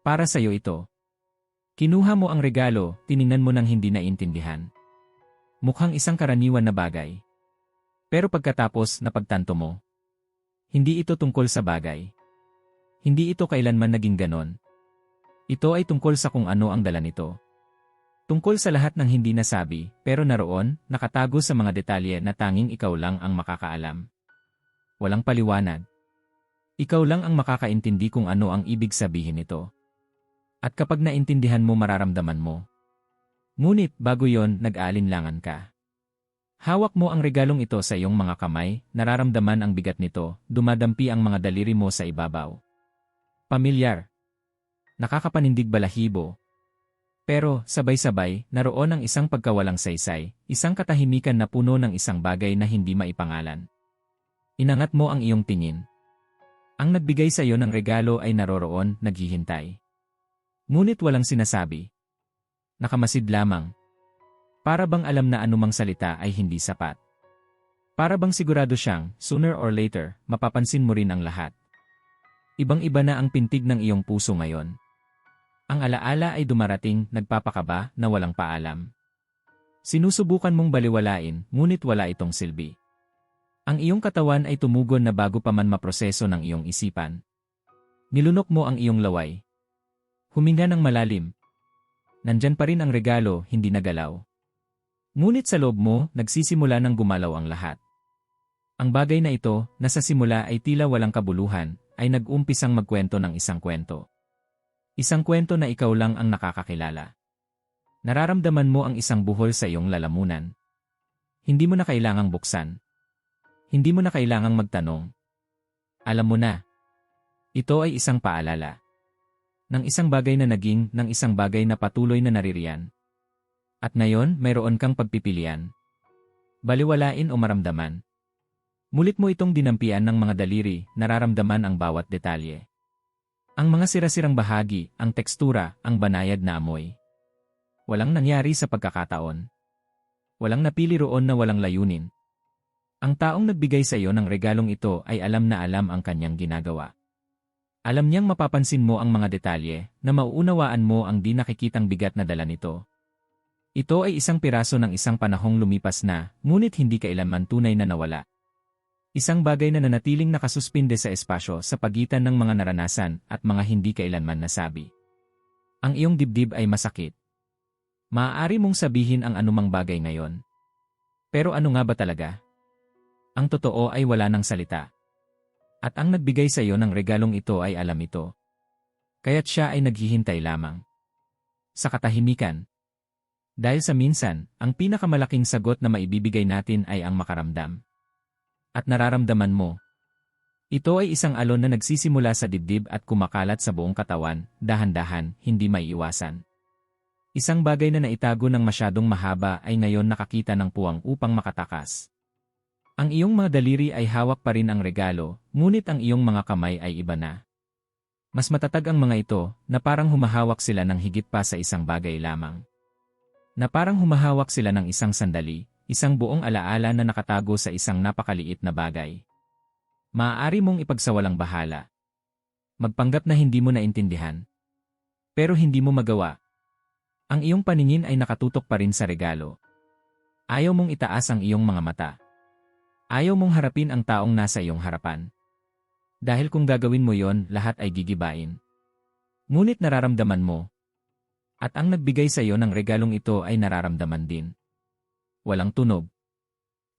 Para sa'yo ito. Kinuha mo ang regalo, tiningnan mo nang hindi naintindihan. Mukhang isang karaniwan na bagay. Pero pagkatapos napagtanto mo, hindi ito tungkol sa bagay. Hindi ito kailanman naging ganon. Ito ay tungkol sa kung ano ang dala nito. Tungkol sa lahat ng hindi nasabi, pero naroon, nakatago sa mga detalye na tanging ikaw lang ang makakaalam. Walang paliwanag. Ikaw lang ang makakaintindi kung ano ang ibig sabihin nito. At kapag naintindihan mo mararamdaman mo, Ngunit bago yon, nag-aalinlangan ka. Hawak mo ang regalong ito sa iyong mga kamay, nararamdaman ang bigat nito, dumadampi ang mga daliri mo sa ibabaw. Pamilyar. Nakakapanindig balahibo. Pero, sabay-sabay, naroon ang isang pagkawalang saysay, isang katahimikan na puno ng isang bagay na hindi maipangalan. Inangat mo ang iyong tingin. Ang nagbigay sa iyo ng regalo ay naroroon, naghihintay. Ngunit walang sinasabi, nakamasid lamang. Para bang alam na anumang salita ay hindi sapat. Para bang sigurado siyang, sooner or later, mapapansin mo rin ang lahat. Ibang-iba na ang pintig ng iyong puso ngayon. Ang alaala ay dumarating, nagpapakaba, na walang paalam. Sinusubukan mong baliwalain, ngunit wala itong silbi. Ang iyong katawan ay tumugon na bago pa man maproseso ng iyong isipan. Nilunok mo ang iyong laway. Huminga ng malalim, nandyan pa rin ang regalo, hindi nagalaw. Ngunit sa loob mo, nagsisimula ng gumalaw ang lahat. Ang bagay na ito, na sa simula ay tila walang kabuluhan, ay nag-umpisang magkwento ng isang kwento. Isang kwento na ikaw lang ang nakakakilala. Nararamdaman mo ang isang buhol sa iyong lalamunan. Hindi mo na kailangang buksan. Hindi mo na kailangang magtanong. Alam mo na. Ito ay isang paalala ng isang bagay na naging ng isang bagay na patuloy na naririyan. At ngayon, mayroon kang pagpipilian. Baliwalain o maramdaman. Mulit mo itong dinampian ng mga daliri, nararamdaman ang bawat detalye. Ang mga sirasirang bahagi, ang tekstura, ang banayad na amoy. Walang nangyari sa pagkakataon. Walang napili roon na walang layunin. Ang taong nagbigay sa iyo ng regalong ito ay alam na alam ang kanyang ginagawa. Alam niyang mapapansin mo ang mga detalye na mauunawaan mo ang di nakikitang bigat na dala nito. Ito ay isang piraso ng isang panahong lumipas na, ngunit hindi kailanman tunay na nawala. Isang bagay na nanatiling nakasuspinde sa espasyo sa pagitan ng mga naranasan at mga hindi kailanman nasabi. Ang iyong dibdib ay masakit. Maaari mong sabihin ang anumang bagay ngayon. Pero ano nga ba talaga? Ang totoo ay wala ng salita. At ang nagbigay sa iyo ng regalong ito ay alam ito. Kaya't siya ay naghihintay lamang. Sa katahimikan. Dahil sa minsan, ang pinakamalaking sagot na maibibigay natin ay ang makaramdam. At nararamdaman mo. Ito ay isang alon na nagsisimula sa dibdib at kumakalat sa buong katawan, dahan-dahan, hindi maiiwasan. Isang bagay na naitago ng masyadong mahaba ay ngayon nakakita ng puwang upang makatakas. Ang iyong mga daliri ay hawak pa rin ang regalo, ngunit ang iyong mga kamay ay iba na. Mas matatag ang mga ito, na parang humahawak sila ng higit pa sa isang bagay lamang. Na parang humahawak sila ng isang sandali, isang buong alaala na nakatago sa isang napakaliit na bagay. Maaari mong ipagsawalang bahala. Magpanggap na hindi mo naintindihan. Pero hindi mo magawa. Ang iyong paningin ay nakatutok pa rin sa regalo. Ayaw mong itaas ang iyong mga mata. Ayaw mong harapin ang taong nasa iyong harapan. Dahil kung gagawin mo yon, lahat ay gigibain. Ngunit nararamdaman mo. At ang nagbigay sa iyo ng regalong ito ay nararamdaman din. Walang tunog.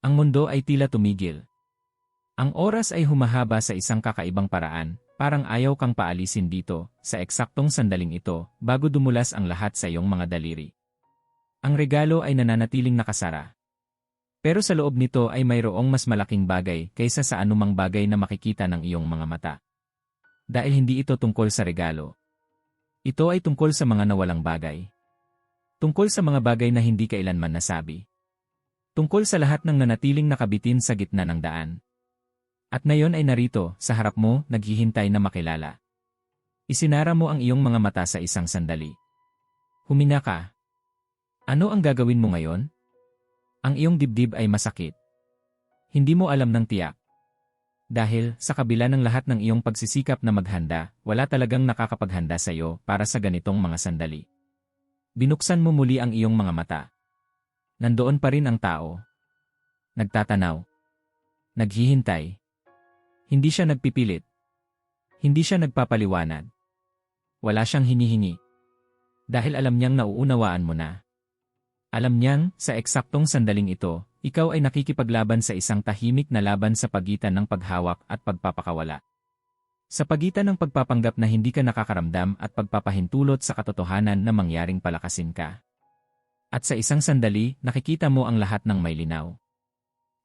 Ang mundo ay tila tumigil. Ang oras ay humahaba sa isang kakaibang paraan, parang ayaw kang paalisin dito, sa eksaktong sandaling ito, bago dumulas ang lahat sa iyong mga daliri. Ang regalo ay nananatiling nakasara. Pero sa loob nito ay mayroong mas malaking bagay kaysa sa anumang bagay na makikita ng iyong mga mata. Dahil hindi ito tungkol sa regalo. Ito ay tungkol sa mga nawalang bagay. Tungkol sa mga bagay na hindi kailanman nasabi. Tungkol sa lahat ng nanatiling nakabitin sa gitna ng daan. At ngayon ay narito, sa harap mo, naghihintay na makilala. Isinara mo ang iyong mga mata sa isang sandali. Humina ka. Ano ang gagawin mo ngayon? Ang iyong dibdib ay masakit. Hindi mo alam ng tiyak. Dahil, sa kabila ng lahat ng iyong pagsisikap na maghanda, wala talagang nakakapaghanda sa iyo para sa ganitong mga sandali. Binuksan mo muli ang iyong mga mata. Nandoon pa rin ang tao. Nagtatanaw. Naghihintay. Hindi siya nagpipilit. Hindi siya nagpapaliwanag. Wala siyang hinihingi. Dahil alam niyang nauunawaan mo na. Alam niyang, sa eksaktong sandaling ito, ikaw ay nakikipaglaban sa isang tahimik na laban sa pagitan ng paghawak at pagpapakawala. Sa pagitan ng pagpapanggap na hindi ka nakakaramdam at pagpapahintulot sa katotohanan na mangyaring palakasin ka. At sa isang sandali, nakikita mo ang lahat ng may linaw.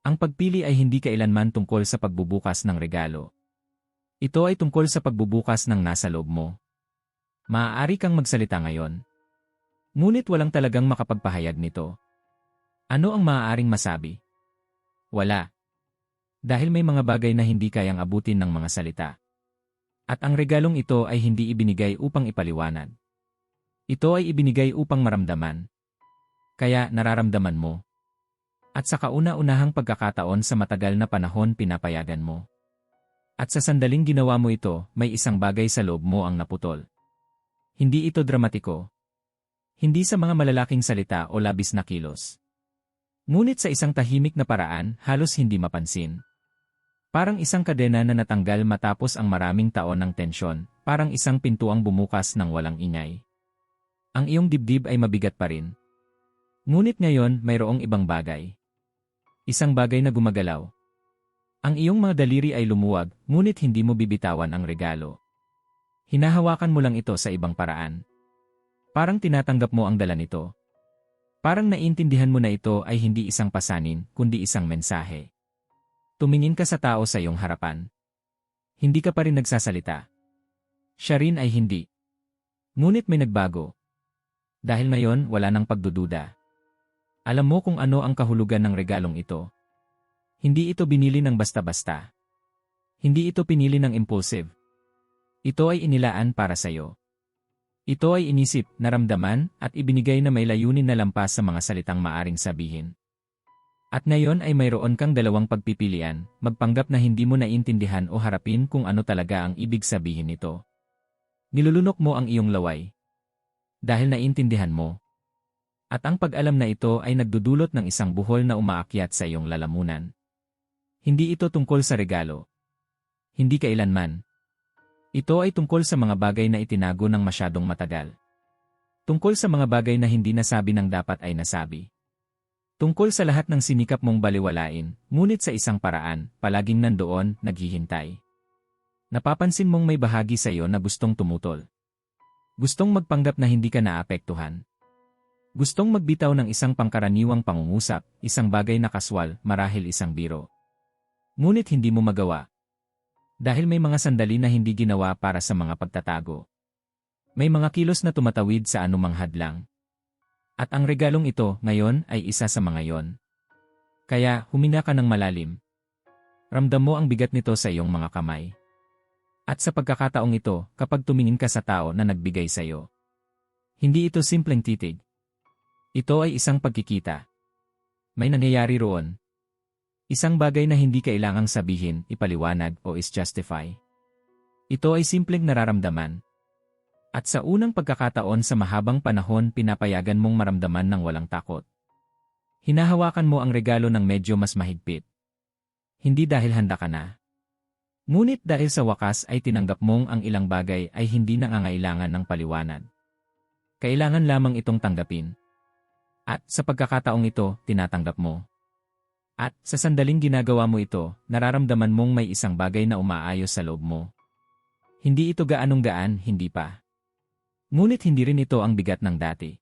Ang pagpili ay hindi kailanman tungkol sa pagbubukas ng regalo. Ito ay tungkol sa pagbubukas ng nasa loob mo. Maaari kang magsalita ngayon. Ngunit walang talagang makapagpahayag nito. Ano ang maaaring masabi? Wala. Dahil may mga bagay na hindi kayang abutin ng mga salita. At ang regalong ito ay hindi ibinigay upang ipaliwanag. Ito ay ibinigay upang maramdaman. Kaya nararamdaman mo. At sa kauna-unahang pagkakataon sa matagal na panahon pinapayagan mo. At sa sandaling ginawa mo ito, may isang bagay sa loob mo ang naputol. Hindi ito dramatiko. Hindi sa mga malalaking salita o labis na kilos. Ngunit sa isang tahimik na paraan, halos hindi mapansin. Parang isang kadena na natanggal matapos ang maraming taon ng tensyon, parang isang pintuang bumukas ng walang ingay. Ang iyong dibdib ay mabigat pa rin. Ngunit ngayon mayroong ibang bagay. Isang bagay na gumagalaw. Ang iyong mga daliri ay lumuwag, ngunit hindi mo bibitawan ang regalo. Hinahawakan mo lang ito sa ibang paraan. Parang tinatanggap mo ang dala nito. Parang naiintindihan mo na ito ay hindi isang pasanin, kundi isang mensahe. Tumingin ka sa tao sa iyong harapan. Hindi ka pa rin nagsasalita. Siya rin ay hindi. Ngunit may nagbago. Dahil ngayon wala nang pagdududa. Alam mo kung ano ang kahulugan ng regalong ito. Hindi ito binili ng basta-basta. Hindi ito pinili ng impulsive. Ito ay inilaan para sa iyo. Ito ay inisip, naramdaman, at ibinigay na may layunin na lampas sa mga salitang maaring sabihin. At ngayon ay mayroon kang dalawang pagpipilian, magpanggap na hindi mo naiintindihan o harapin kung ano talaga ang ibig sabihin nito. Nilulunok mo ang iyong laway. Dahil naiintindihan mo. At ang pag-alam na ito ay nagdudulot ng isang buhol na umaakyat sa iyong lalamunan. Hindi ito tungkol sa regalo. Hindi kailanman. Ito ay tungkol sa mga bagay na itinago ng masyadong matagal. Tungkol sa mga bagay na hindi nasabi ng dapat ay nasabi. Tungkol sa lahat ng sinikap mong baliwalain, ngunit sa isang paraan, palaging nandoon, naghihintay. Napapansin mong may bahagi sa iyo na gustong tumutol. Gustong magpanggap na hindi ka naapektuhan. Gustong magbitaw ng isang pangkaraniwang pangungusap, isang bagay na kaswal, marahil isang biro. Ngunit hindi mo magawa. Dahil may mga sandali na hindi ginawa para sa mga pagtatago. May mga kilos na tumatawid sa anumang hadlang. At ang regalong ito ngayon ay isa sa mga yon. Kaya huminga ka ng malalim. Ramdam mo ang bigat nito sa iyong mga kamay. At sa pagkakataong ito, kapag tumingin ka sa tao na nagbigay sa iyo, hindi ito simpleng titig. Ito ay isang pagkikita. May nangyayari roon. Isang bagay na hindi kailangang sabihin, ipaliwanag o is-justify. Ito ay simpleng nararamdaman, at sa unang pagkakataon sa mahabang panahon pinapayagan mong maramdaman ng walang takot. Hinahawakan mo ang regalo ng medyo mas mahigpit. Hindi dahil handa ka na. Ngunit dahil sa wakas ay tinanggap mong ang ilang bagay ay hindi nangangailangan ng paliwanag. Kailangan lamang itong tanggapin. At sa pagkakataong ito, tinatanggap mo. At sa sandaling ginagawa mo ito, nararamdaman mong may isang bagay na umaayos sa loob mo. Hindi ito gaanong gaan, hindi pa. Ngunit hindi rin ito ang bigat ng dati.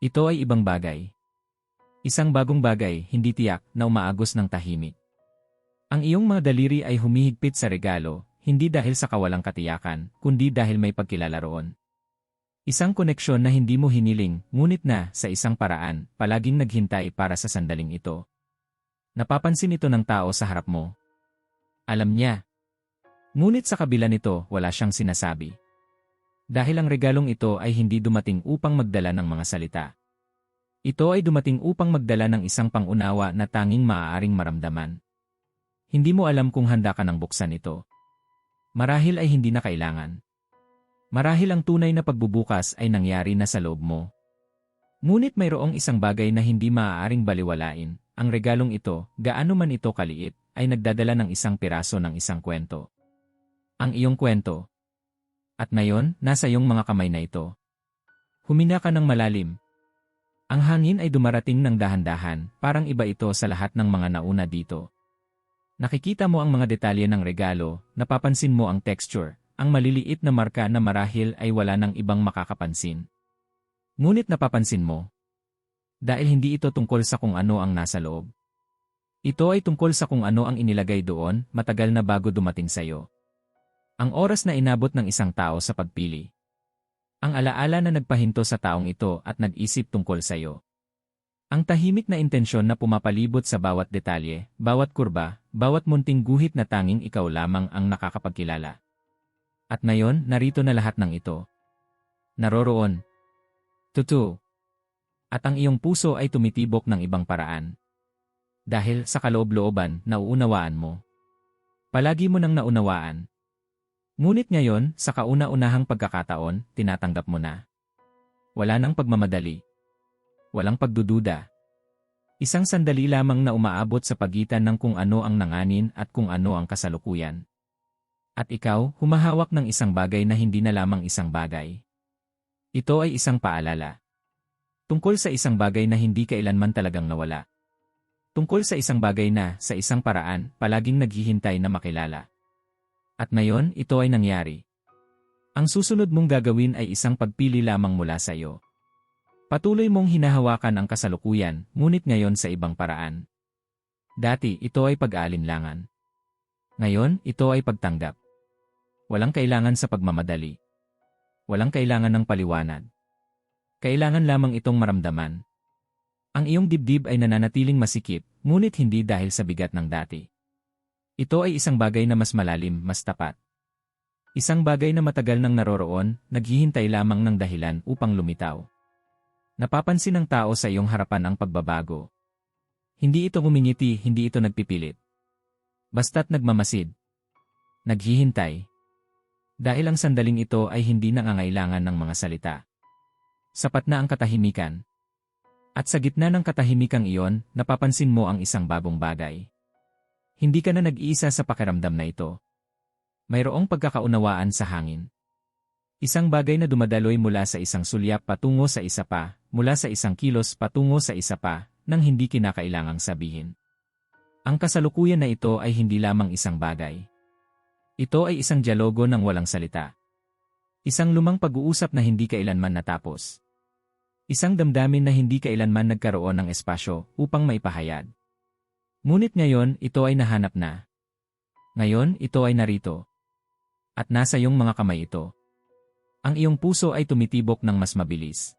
Ito ay ibang bagay. Isang bagong bagay, hindi tiyak, na umaagos ng tahimik. Ang iyong mga daliri ay humihigpit sa regalo, hindi dahil sa kawalang katiyakan, kundi dahil may pagkilala roon. Isang koneksyon na hindi mo hiniling, ngunit na, sa isang paraan, palaging naghintay para sa sandaling ito. Napapansin ito ng tao sa harap mo. Alam niya. Ngunit sa kabila nito, wala siyang sinasabi. Dahil ang regalong ito ay hindi dumating upang magdala ng mga salita. Ito ay dumating upang magdala ng isang pangunawa na tanging maaaring maramdaman. Hindi mo alam kung handa ka nang buksan ito. Marahil ay hindi na kailangan. Marahil ang tunay na pagbubukas ay nangyari na sa loob mo. Ngunit mayroong isang bagay na hindi maaaring baliwalain. Ang regalong ito, gaano man ito kaliit, ay nagdadala ng isang piraso ng isang kwento. Ang iyong kwento. At ngayon, nasa iyong mga kamay na ito. Humina ka ng malalim. Ang hangin ay dumarating ng dahan-dahan, parang iba ito sa lahat ng mga nauna dito. Nakikita mo ang mga detalye ng regalo, napapansin mo ang texture, ang maliliit na marka na marahil ay wala ng ibang makakapansin. Ngunit napapansin mo. Dahil hindi ito tungkol sa kung ano ang nasa loob. Ito ay tungkol sa kung ano ang inilagay doon, matagal na bago dumating sa iyo. Ang oras na inabot ng isang tao sa pagpili. Ang alaala na nagpahinto sa taong ito at nag-isip tungkol sa iyo. Ang tahimik na intensyon na pumapalibot sa bawat detalye, bawat kurba, bawat munting guhit na tanging ikaw lamang ang nakakapagkilala. At ngayon, narito na lahat ng ito. Naroroon. Tutu. At ang iyong puso ay tumitibok ng ibang paraan. Dahil sa kaloob-looban, nauunawaan mo. Palagi mo nang naunawaan, Ngunit ngayon, sa kauna-unahang pagkakataon, tinatanggap mo na. Wala nang pagmamadali. Walang pagdududa. Isang sandali lamang na umaabot sa pagitan ng kung ano ang nanganin at kung ano ang kasalukuyan. At ikaw, humahawak ng isang bagay na hindi na lamang isang bagay. Ito ay isang paalala. Tungkol sa isang bagay na hindi kailanman talagang nawala. Tungkol sa isang bagay na, sa isang paraan, palaging naghihintay na makilala. At ngayon, ito ay nangyari. Ang susunod mong gagawin ay isang pagpili lamang mula sa iyo. Patuloy mong hinahawakan ang kasalukuyan, ngunit ngayon sa ibang paraan. Dati, ito ay pag-aalinlangan. Ngayon, ito ay pagtanggap. Walang kailangan sa pagmamadali. Walang kailangan ng paliwanag. Kailangan lamang itong maramdaman. Ang iyong dibdib ay nananatiling masikip, ngunit hindi dahil sa bigat ng dati. Ito ay isang bagay na mas malalim, mas tapat. Isang bagay na matagal nang naroroon, naghihintay lamang ng dahilan upang lumitaw. Napapansin ng tao sa iyong harapan ang pagbabago. Hindi ito ngumingiti, hindi ito nagpipilit. Basta't nagmamasid. Naghihintay. Dahil ang sandaling ito ay hindi nangangailangan ng mga salita. Sapat na ang katahimikan. At sa gitna ng katahimikang iyon, napapansin mo ang isang bagong bagay. Hindi ka na nag-iisa sa pakiramdam na ito. Mayroong pagkakaunawaan sa hangin. Isang bagay na dumadaloy mula sa isang sulyap patungo sa isa pa, mula sa isang kilos patungo sa isa pa, nang hindi kinakailangang sabihin. Ang kasalukuyan na ito ay hindi lamang isang bagay. Ito ay isang dialogo ng walang salita. Isang lumang pag-uusap na hindi kailanman natapos. Isang damdamin na hindi kailanman nagkaroon ng espasyo upang maipahayag. Ngunit ngayon, ito ay nahanap na. Ngayon, ito ay narito. At nasa iyong mga kamay ito. Ang iyong puso ay tumitibok ng mas mabilis.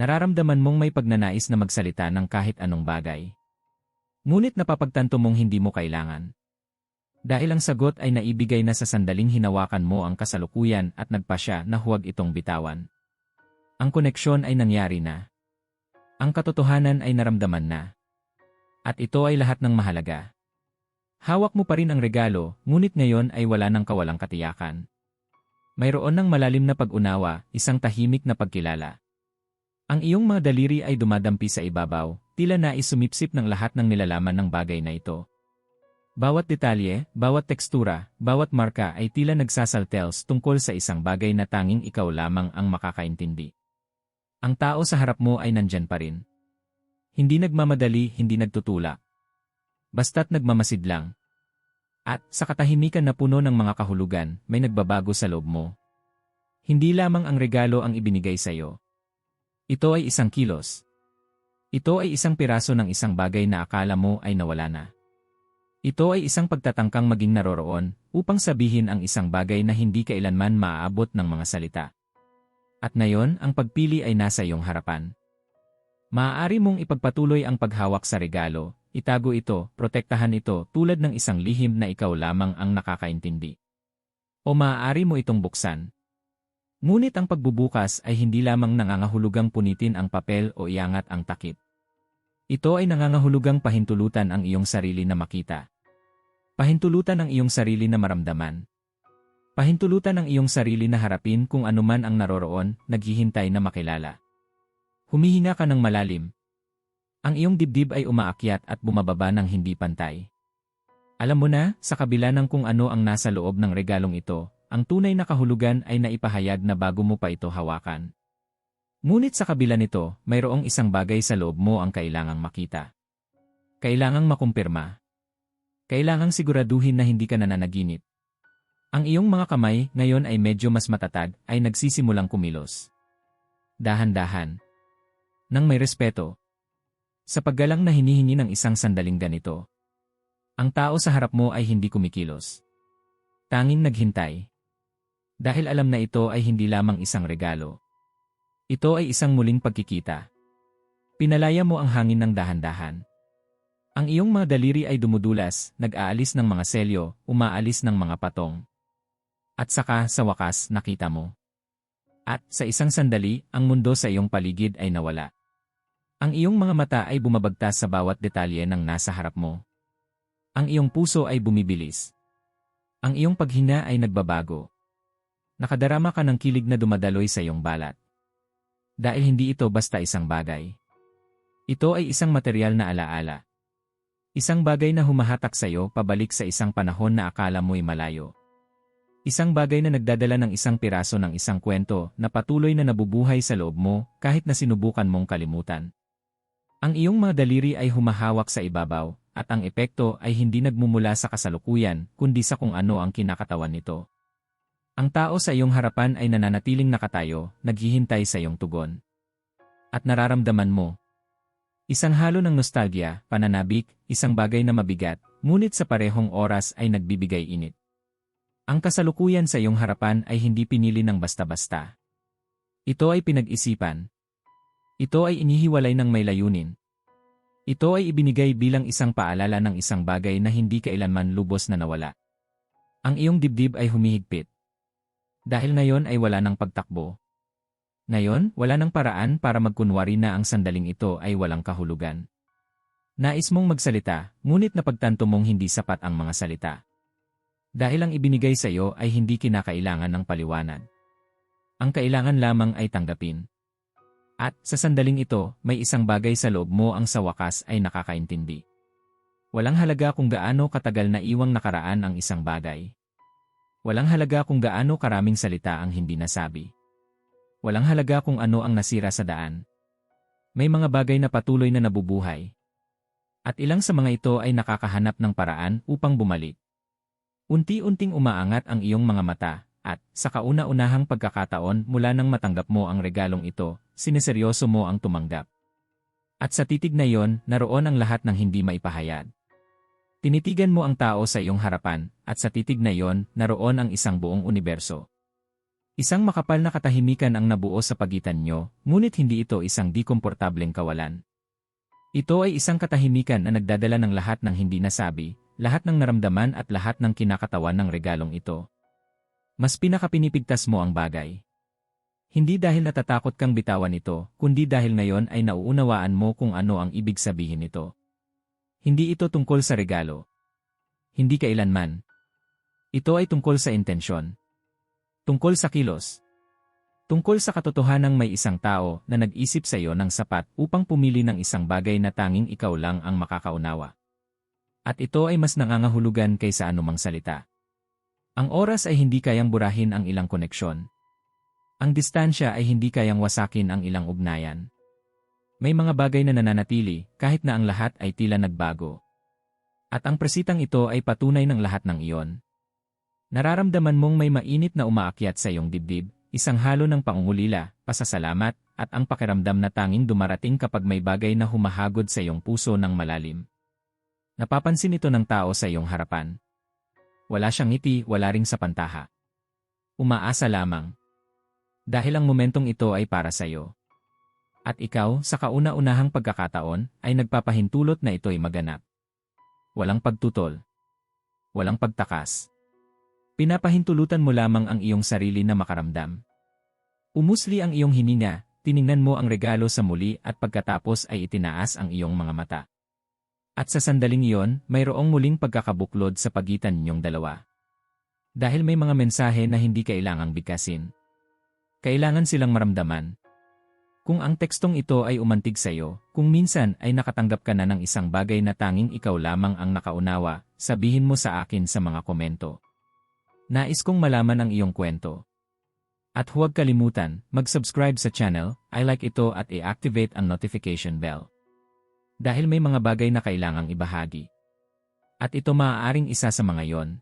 Nararamdaman mong may pagnanais na magsalita ng kahit anong bagay. Ngunit napapagtanto mong hindi mo kailangan. Dahil ang sagot ay naibigay na sa sandaling hinawakan mo ang kasalukuyan at nagpasya na huwag itong bitawan. Ang koneksyon ay nangyari na. Ang katotohanan ay naramdaman na. At ito ay lahat ng mahalaga. Hawak mo pa rin ang regalo, ngunit ngayon ay wala nang kawalang katiyakan. Mayroon ng malalim na pag-unawa, isang tahimik na pagkilala. Ang iyong mga daliri ay dumadampi sa ibabaw, tila na isumipsip ng lahat ng nilalaman ng bagay na ito. Bawat detalye, bawat tekstura, bawat marka ay tila nagsasaltels tungkol sa isang bagay na tanging ikaw lamang ang makakaintindi. Ang tao sa harap mo ay nandyan pa rin. Hindi nagmamadali, hindi nagtutula. Basta't nagmamasid lang. At sa katahimikan na puno ng mga kahulugan, may nagbabago sa loob mo. Hindi lamang ang regalo ang ibinigay sa iyo. Ito ay isang kilos. Ito ay isang piraso ng isang bagay na akala mo ay nawala na. Ito ay isang pagtatangkang maging naroroon upang sabihin ang isang bagay na hindi kailanman maaabot ng mga salita. At ngayon, ang pagpili ay nasa iyong harapan. Maaari mong ipagpatuloy ang paghawak sa regalo, itago ito, protektahan ito tulad ng isang lihim na ikaw lamang ang nakakaintindi. O maaari mo itong buksan. Ngunit ang pagbubukas ay hindi lamang nangangahulugang punitin ang papel o iangat ang takip. Ito ay nangangahulugang pahintulutan ang iyong sarili na makita. Pahintulutan ang iyong sarili na maramdaman. Pahintulutan ang iyong sarili na harapin kung anuman ang naroroon, naghihintay na makilala. Humihinga ka ng malalim. Ang iyong dibdib ay umaakyat at bumababa ng hindi pantay. Alam mo na, sa kabila ng kung ano ang nasa loob ng regalong ito, ang tunay na kahulugan ay naipahayag na bago mo pa ito hawakan. Ngunit sa kabila nito, mayroong isang bagay sa loob mo ang kailangang makita. Kailangang makumpirma. Kailangang siguraduhin na hindi ka nananaginip. Ang iyong mga kamay ngayon ay medyo mas matatag ay nagsisimulang kumilos. Dahan-dahan. Nang may respeto. Sa paggalang na hinihingi ng isang sandaling ganito, ang tao sa harap mo ay hindi kumikilos. Tanging naghintay. Dahil alam na ito ay hindi lamang isang regalo. Ito ay isang muling pagkikita. Pinalaya mo ang hangin ng dahan-dahan. Ang iyong mga daliri ay dumudulas, nag-aalis ng mga selyo, umaalis ng mga patong. At saka, sa wakas, nakita mo. At, sa isang sandali, ang mundo sa iyong paligid ay nawala. Ang iyong mga mata ay bumabagtas sa bawat detalye ng nasa harap mo. Ang iyong puso ay bumibilis. Ang iyong paghinga ay nagbabago. Nakadarama ka ng kilig na dumadaloy sa iyong balat. Dahil hindi ito basta isang bagay. Ito ay isang material na alaala. Isang bagay na humahatak sa iyo pabalik sa isang panahon na akala mo'y malayo. Isang bagay na nagdadala ng isang piraso ng isang kwento na patuloy na nabubuhay sa loob mo kahit na sinubukan mong kalimutan. Ang iyong mga daliri ay humahawak sa ibabaw, at ang epekto ay hindi nagmumula sa kasalukuyan, kundi sa kung ano ang kinakatawan nito. Ang tao sa iyong harapan ay nananatiling nakatayo, naghihintay sa iyong tugon. At nararamdaman mo. Isang halo ng nostalgia, pananabik, isang bagay na mabigat, ngunit sa parehong oras ay nagbibigay init. Ang kasalukuyan sa iyong harapan ay hindi pinili ng basta-basta. Ito ay pinag-isipan. Ito ay inihiwalay ng may layunin. Ito ay ibinigay bilang isang paalala ng isang bagay na hindi kailanman lubos na nawala. Ang iyong dibdib ay humihigpit. Dahil ngayon ay wala ng pagtakbo. Ngayon, wala ng paraan para magkunwari na ang sandaling ito ay walang kahulugan. Nais mong magsalita, ngunit napagtanto mong hindi sapat ang mga salita. Dahil ang ibinigay sa iyo ay hindi kinakailangan ng paliwanag. Ang kailangan lamang ay tanggapin. At sa sandaling ito, may isang bagay sa loob mo ang sa wakas ay nakakaintindi. Walang halaga kung gaano katagal na iwang nakaraan ang isang bagay. Walang halaga kung gaano karaming salita ang hindi nasabi. Walang halaga kung ano ang nasira sa daan. May mga bagay na patuloy na nabubuhay. At ilang sa mga ito ay nakakahanap ng paraan upang bumalik. Unti-unting umaangat ang iyong mga mata, at, sa kauna-unahang pagkakataon mula nang matanggap mo ang regalong ito, sineseryoso mo ang tumanggap. At sa titig na yon, naroon ang lahat ng hindi maipahayag. Tinitigan mo ang tao sa iyong harapan, at sa titig na yon, naroon ang isang buong universo. Isang makapal na katahimikan ang nabuo sa pagitan nyo, ngunit hindi ito isang di komportableng kawalan. Ito ay isang katahimikan na nagdadala ng lahat ng hindi nasabi, lahat ng naramdaman at lahat ng kinakatawan ng regalong ito. Mas pinakapinipigtas mo ang bagay. Hindi dahil natatakot kang bitawan ito, kundi dahil ngayon ay nauunawaan mo kung ano ang ibig sabihin nito. Hindi ito tungkol sa regalo. Hindi kailanman. Ito ay tungkol sa intensyon. Tungkol sa kilos. Tungkol sa katotohanang may isang tao na nag-isip sa iyo ng sapat upang pumili ng isang bagay na tanging ikaw lang ang makakaunawa. At ito ay mas nangangahulugan kaysa anumang salita. Ang oras ay hindi kayang burahin ang ilang koneksyon. Ang distansya ay hindi kayang wasakin ang ilang ugnayan. May mga bagay na nananatili kahit na ang lahat ay tila nagbago. At ang presitang ito ay patunay ng lahat ng iyon. Nararamdaman mong may mainit na umaakyat sa iyong dibdib, isang halo ng pangungulila, pasasalamat, at ang pakiramdam na tanging dumarating kapag may bagay na humahagod sa iyong puso ng malalim. Napapansin ito ng tao sa iyong harapan. Wala siyang ngiti, wala ring sa pantaha. Umaasa lamang. Dahil ang momentong ito ay para sa iyo. At ikaw, sa kauna-unahang pagkakataon, ay nagpapahintulot na ito'y maganap. Walang pagtutol. Walang pagtakas. Pinapahintulutan mo lamang ang iyong sarili na makaramdam. Umusli ang iyong hininga, tiningnan mo ang regalo sa muli at pagkatapos ay itinaas ang iyong mga mata. At sa sandaling iyon, mayroong muling pagkakabuklod sa pagitan ninyong dalawa. Dahil may mga mensahe na hindi kailangang bigkasin. Kailangan silang maramdaman. Kung ang tekstong ito ay umantig sa iyo, kung minsan ay nakatanggap ka na ng isang bagay na tanging ikaw lamang ang nakaunawa, sabihin mo sa akin sa mga komento. Nais kong malaman ang iyong kwento. At huwag kalimutan, mag-subscribe sa channel, I like ito at i-activate ang notification bell. Dahil may mga bagay na kailangang ibahagi. At ito maaaring isa sa mga yon.